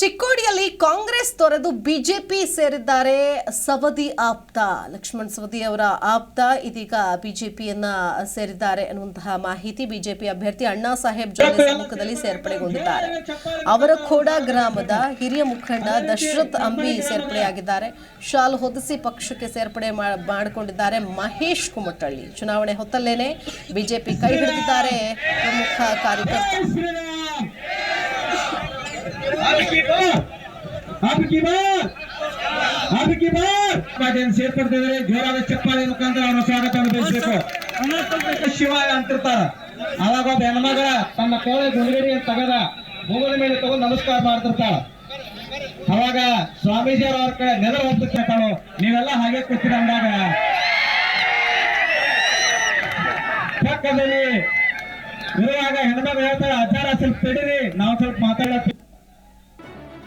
ಚಿಕ್ಕೋಡಿಯಲ್ಲಿ ಕಾಂಗ್ರೆಸ್ ತೊರೆದು ಬಿಜೆಪಿ ಸೇರಿದ್ದಾರೆ ಸವದಿ ಆಪ್ತ. ಲಕ್ಷ್ಮಣ್ ಸವದಿ ಅವರ ಆಪ್ತ ಇದೀಗ ಬಿಜೆಪಿಯನ್ನ ಸೇರಿದ್ದಾರೆ ಅನ್ನುವಂತಹ ಮಾಹಿತಿ ಬಿಜೆಪಿ ಅಭ್ಯರ್ಥಿ ಅಣ್ಣಾ ಸಾಹೇಬ್ ಜೊತೆ ಸಮ್ಮುಖದಲ್ಲಿ ಸೇರ್ಪಡೆಗೊಂಡಿದ್ದಾರೆ. ಅವರ ಖೋಡಾ ಗ್ರಾಮದ ಹಿರಿಯ ಮುಖಂಡ ದಶರಥ್ ಅಂಬಿ ಸೇರ್ಪಡೆಯಾಗಿದ್ದಾರೆ. ಶಾಲ್ ಹೊದಿಸಿ ಪಕ್ಷಕ್ಕೆ ಸೇರ್ಪಡೆ ಮಾಡಿಕೊಂಡಿದ್ದಾರೆ ಮಹೇಶ್ ಕುಮಟಳ್ಳಿ. ಚುನಾವಣೆ ಹೊತ್ತಲ್ಲೇನೆ ಬಿಜೆಪಿ ಕೈ ಹಿಡಿದಿದ್ದಾರೆ ಪ್ರಮುಖ ಕಾರ್ಯಕರ್ತ. ಪಾಟೀಲ್ ಸೇರ್ಪಡ್ತಾ ಇದ್ದಾರೆ ಜೋರಾದ ಚಪ್ಪಾಳೆ ಮುಖಾಂತರ ಅವರ ಸ್ವಾಗತ ಬಯಸಬೇಕು. ಶಿವಾಯ ಅಂತಿರ್ತಾರ. ಅವಾಗ ಒಬ್ಬ ಹೆಣ್ಮಗ ತನ್ನ ಕೋಳೆ ಗುಂಡಗಡಿ ಅಂತ ತಗದ ಭೂಗದ ಮೇಲೆ ತಗೊಂಡು ನಮಸ್ಕಾರ ಮಾಡ್ತಿರ್ತಾಳ. ಅವಾಗ ಸ್ವಾಮೀಜಿ ಅವರ ಕಡೆ ನೆಲ ಹೋಗ್ತಾಳು ನೀವೆಲ್ಲ ಹಾಗೆ ಕೂತೀರ ಅಂದಾಗ. ಪಕ್ಕದಲ್ಲಿ ಇರುವಾಗ ಹೆಣ್ಮಗ ಹೇಳ್ತಾರೆ ಆಚಾರ ಸ್ವಲ್ಪ ತಡೀರಿ ನಾವು ಸ್ವಲ್ಪ ಮಾತಾಡತ್ತೀವಿ